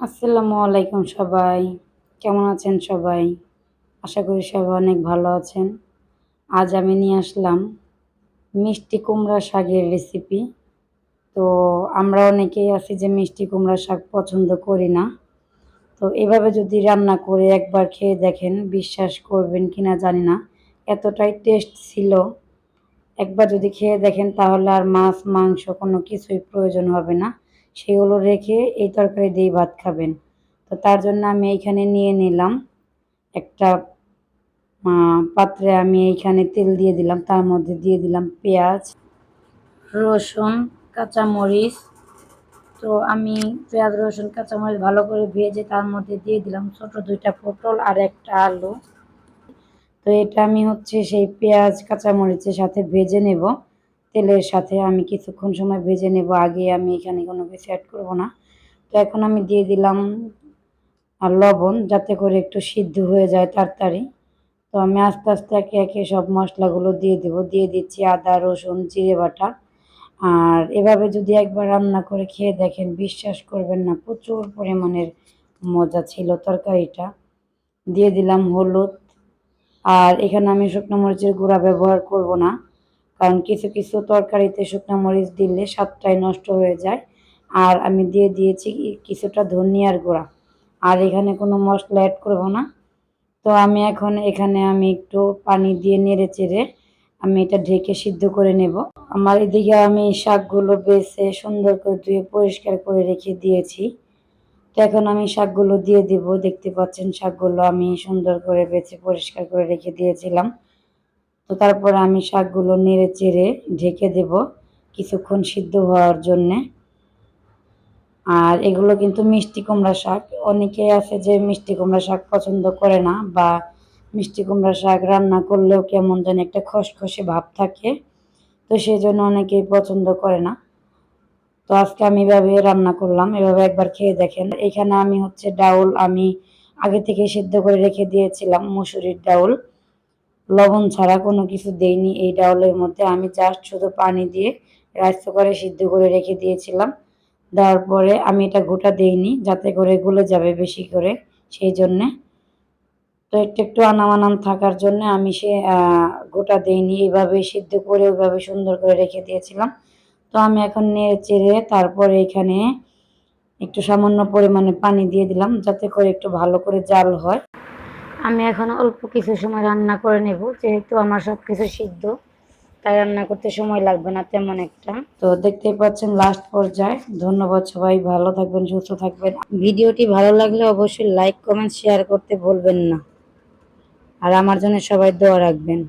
আসসালামু আলাইকুম সবাই। কেমন আছেন সবাই? আশা করি সবাই অনেক ভালো আছেন। আজ আমি নিয়ে আসলাম মিষ্টি কুমড়া শাকের রেসিপি তো আমরা অনেকেই আছি যে মিষ্টি কুমড়া শাক পছন্দ করি না। তো এভাবে যদি রান্না করে একবার খেয়ে দেখেন, বিশ্বাস করবেন কিনা জানি না। এতটাই টেস্ট ছিল। একবার যদি খেয়ে দেখেন তাহলে আর মাছ, মাংস কোনো কিছুই প্রয়োজন হবে না। সেগুলো রেখে এই তরকারি দিয়ে ভাত খাবেন। তো তার জন্য আমি এইখানে নিয়ে নিলাম একটা পাত্রে আমি এইখানে তেল দিয়ে দিলাম, তার মধ্যে দিয়ে দিলাম পেঁয়াজ, রসুন, কাঁচামরিচ। তো আমি পেঁয়াজ, রসুন, কাঁচামরিচ ভালো করে ভেজে তার মধ্যে দিয়ে দিলাম ছোট দুইটা পটল আর একটা আলু। তো এটা আমি হচ্ছে সেই পেঁয়াজ, কাঁচামরিচের সাথে ভেজে নেব। তেলের সাথে আমি কিছুক্ষণ সময় ভেজে নেব, আগে আমি এখানে কোনো কিছু অ্যাড করব না। তো এখন আমি দিয়ে দিলাম আর লবণ যাতে করে একটু সিদ্ধ হয়ে যায় তাড়াতাড়ি। তো আমি আস্তে আস্তে একে একে সব মশলাগুলো দিয়ে দেব। দিয়ে দিচ্ছি আদা, রসুন, জিরে বাটা। আর এভাবে যদি একবার রান্না করে খেয়ে দেখেন, বিশ্বাস করবেন না, প্রচুর পরিমাণের মজা ছিল তরকারিটা। দিয়ে দিলাম হলুদ। আর এখানে আমি শুকনো মরিচের গুঁড়া ব্যবহার করব না। কারণ কিছু কিছু তরকারিতে শুকনো মরিচ দিলে স্বাদটাই নষ্ট হয়ে যায়। আর আমি দিয়ে দিয়েছি কিছুটা ধনিয়ার গুঁড়া। আর এখানে কোনো মশলা অ্যাড করব না। তো আমি এখন এখানে আমি একটু পানি দিয়ে নেড়ে চেড়ে আমি এটা ঢেকে সিদ্ধ করে নেব। আমার এদিকে আমি শাকগুলো বেছে সুন্দর করে ধুয়ে পরিষ্কার করে রেখে দিয়েছি। তো এখন আমি শাকগুলো দিয়ে দিব। দেখতে পাচ্ছেন শাকগুলো আমি সুন্দর করে বেছে পরিষ্কার করে রেখে দিয়েছিলাম। তো তারপরে আমি শাকগুলো নেড়ে চেড়ে ঢেকে দেব কিছুক্ষণ সিদ্ধ হওয়ার জন্যে। আর এগুলো কিন্তু মিষ্টি কুমড়া শাক। অনেকে আছে যে মিষ্টি কুমড়া শাক পছন্দ করে না বা মিষ্টি কুমড়া শাক রান্না করলেও কেমন যেন একটা খসখসে ভাব থাকে, তো সেই জন্য অনেকেই পছন্দ করে না। তো আজকে আমি এভাবে রান্না করলাম, এভাবে একবার খেয়ে দেখেন। এখানে আমি হচ্ছে ডাউল আমি আগে থেকে সিদ্ধ করে রেখে দিয়েছিলাম মুসুরির ডাউল। লবণ ছাড়া কোনো কিছু দেইনি। এই ডাউলের মধ্যে আমি জাস্ট শুধু পানি দিয়ে রাইস কুকারে সিদ্ধ করে রেখে দিয়েছিলাম। দেওয়ার পরে আমি এটা গোটা দেইনি, যাতে করে গুলে যাবে বেশি করে। সেই জন্যে তো একটু একটু আনাম আনাম থাকার জন্য আমি সে গোটা দেইনি। এইভাবে সিদ্ধ করে ওইভাবে সুন্দর করে রেখে দিয়েছিলাম। তো আমি এখন নেড়ে চেড়ে তারপরে এখানে একটু সামান্য পরিমাণে পানি দিয়ে দিলাম, যাতে করে একটু ভালো করে জাল হয়। আমি এখন অল্প কিছু সময় রান্না করে নেব, যেহেতু আমার সব কিছু সিদ্ধ, তাই রান্না করতে সময় লাগবে না তেমন একটা। তো দেখতেই পাচ্ছেন লাস্ট পর্যায়ে। ধন্যবাদ সবাই, ভালো থাকবেন, সুস্থ থাকবেন। ভিডিওটি ভালো লাগলে অবশ্যই লাইক কমেন্ট শেয়ার করতে ভুলবেন না। আর আমার জন্য সবাই দোয়া রাখবেন।